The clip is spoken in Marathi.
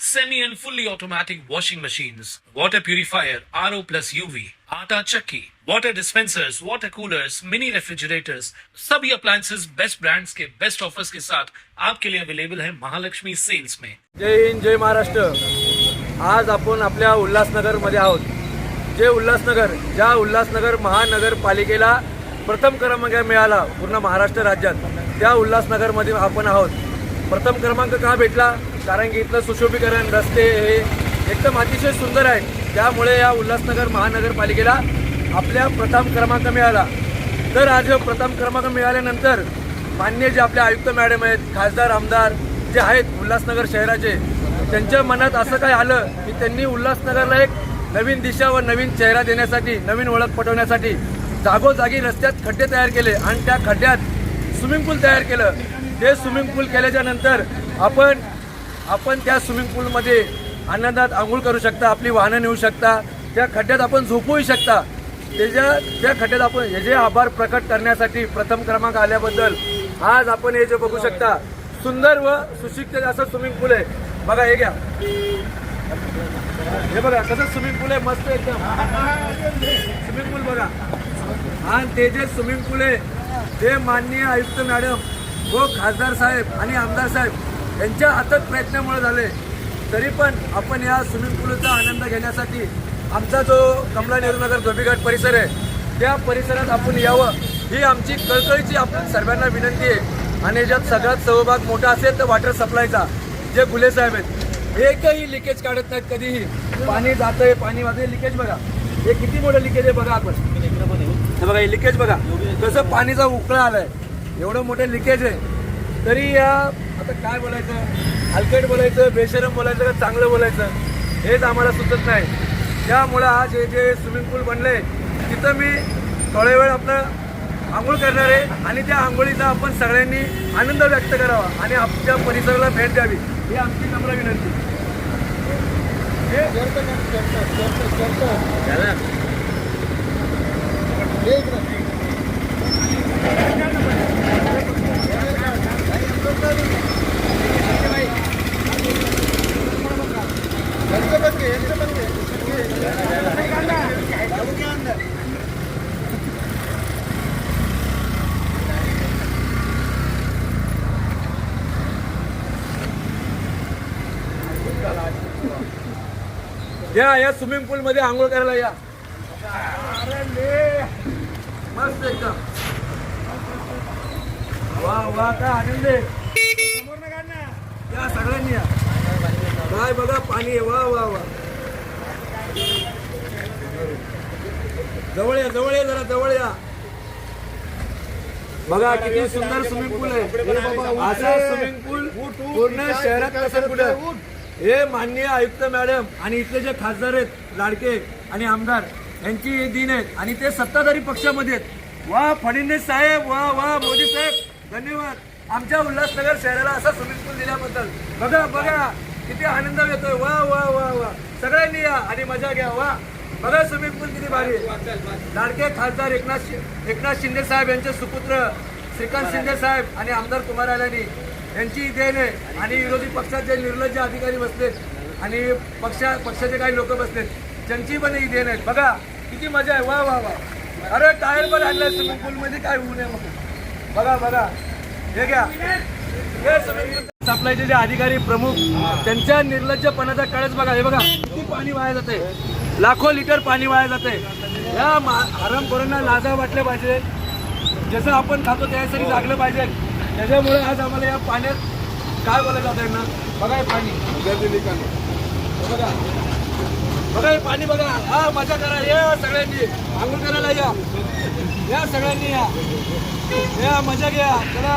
semi and fully automatic washing machines, water purifier, RO plus UV, आटा चक्की, water dispensers, water coolers, mini refrigerators, सभी appliances. बेस्ट brands के बेस्ट ऑफर्स के साथ आपके लिए अवेलेबल है महालक्ष्मी सेल्स में जय हिंद जय महाराष्ट्र आज आपण आपल्या उल्हासनगरमध्ये आहोत. जे उल्हासनगर ज्या उल्हासनगर महानगरपालिकेला प्रथम क्रमांक मिळाला पूर्ण महाराष्ट्र राज्यात त्या उल्हासनगरमध्ये आपण आहोत. प्रथम क्रमांक का भेटला? कारण की इथलं सुशोभीकरण रस्ते हे एकदम अतिशय सुंदर आहे. त्यामुळे या उल्हासनगर महानगरपालिकेला आपल्या प्रथम क्रमांक मिळाला. तर आज प्रथम क्रमांक मिळाल्यानंतर मान्य जे आपले आयुक्त मॅडम आहेत खासदार आमदार जे आहेत उल्हासनगर शहराचे त्यांच्या मनात असं काय आलं की त्यांनी उल्हासनगरला एक नवीन दिशा व नवीन चेहरा देण्यासाठी नवीन ओळख पटवण्यासाठी जागोजागी रस्त्यात खड्डे तयार केले आणि त्या खड्ड्यात स्विमिंग पूल तयार केलं. ते स्विमिंग पूल केल्याच्यानंतर आपण आपण त्या स्विमिंग पूलमध्ये आनंदात आंघोळ करू शकता आपली वाहनं नेऊ शकता त्या खड्ड्यात आपण झोपूही शकता. त्याच्या त्या खड्ड्यात आपण हे जे आभार प्रकट करण्यासाठी प्रथम क्रमांक आल्याबद्दल आज आपण हे जे बघू शकता सुंदर व सुशिक्षित असं स्विमिंग पूल आहे. बघा हे घ्या. हे बघा कसं स्विमिंग पूल आहे मस्त एकदम. स्विमिंग पूल बघा. आणि ते जे स्विमिंग पूल आहे ते माननीय आयुक्त मॅडम व खासदार साहेब आणि आमदार साहेब यांच्या अथक प्रयत्नामुळे झाले. तरी पण आपण या स्विमिंग पूलचा आनंद घेण्यासाठी आमचा जो कमला नेहरू नगर धोबीघाट परिसर आहे त्या परिसरात आपण यावं ही आमची कळकळीची आपण सर्वांना विनंती आहे. आणि ज्यात सगळ्यात सहभाग मोठा असेल तर वॉटर सप्लायचा जे गुले साहेब आहेत. एकही लिकेज काढत नाहीत कधीही. पाणी जातंय पाणी वाजतंय लिकेज बघा. हे किती मोठं लिकेज आहे बघा आपण. हे बघा हे लिकेज बघा. कसं पाणीचा उकळा आलाय. एवढं मोठं लिकेज आहे. तरी या आता काय बोलायचं? हलकट बोलायचं बेशरम बोलायचं का चांगलं बोलायचं? हेच आम्हाला सुचत नाही. त्यामुळं आज हे जे स्विमिंग पूल बनले तिथं मी थोड्या वेळ आपलं आंघोळ करणार आहे आणि त्या आंघोळीचा आपण सगळ्यांनी आनंद व्यक्त करावा आणि आमच्या परिसराला भेट द्यावी ही आमची नम्र विनंती. या या स्विमिंग पूल मध्ये आंघोळ करायला या. मस्त एकदम. वा वा काय आनंद आहे. या सगळ्यांनी या. काय बघा पाणी आहे. वा वा वा. जवळ या जवळ या जरा जवळ या. बघा किती सुंदर स्विमिंग पूल आहे. असं स्विमिंग पूल पूर्ण शहरात कसं हे माननीय आयुक्त मॅडम आणि इथले जे खासदार आहेत लाडके आणि आमदार यांची हे दिन आहेत आणि ते सत्ताधारी पक्षामध्ये आहेत. वा फडणवीस साहेब वा वा मोदी साहेब धन्यवाद. आमच्या उल्हासनगर शहराला असा स्विमिंग पूल दिल्याबद्दल. बघा बघा. किती आनंद येतोय वा वा वा वा. सगळ्यांनी या आणि मजा घ्या. वा. बघा स्विमिंग पूल किती भारी आहे. लाडके खासदार एकनाथ शि- एकनाथ शिंदे साहेब यांचे सुपुत्र श्रीकांत शिंदे साहेब आणि आमदार कुमार आल्यानी यांची देण आहे. आणि विरोधी पक्षाचे निर्लज्ज अधिकारी बसलेत आणि पक्षा पक्षाचे काही लोक बसलेत त्यांची पण ही देण आहेत. बघा किती मजा आहे. वा वा वा. अरे टायर पण आणलाय स्विमिंग पूलमध्ये. काय होऊ नये मग बघा बघा. हे घ्या. हे स्विमिंग पूल सप्लायचे जे अधिकारी प्रमुख त्यांच्या निर्लज्जपणाचा कळच बघा. हे बघा किती पाणी वाया जाते लाखो लिटर पाणी वाया जाते या हरामखोरांना लाजा वाटल्या पाहिजे. जसं आपण खातो त्यासाठी जागलं पाहिजे. त्याच्यामुळे आज आम्हाला या पाण्यात काय बोलायचं जातं यांना बघा हे पाणी. बघा बघा हे पाणी बघा. हा मजा करा. या सगळ्यांनी. आंघोळ करायला या. या सगळ्यांनी या. या मजा घ्या. चला.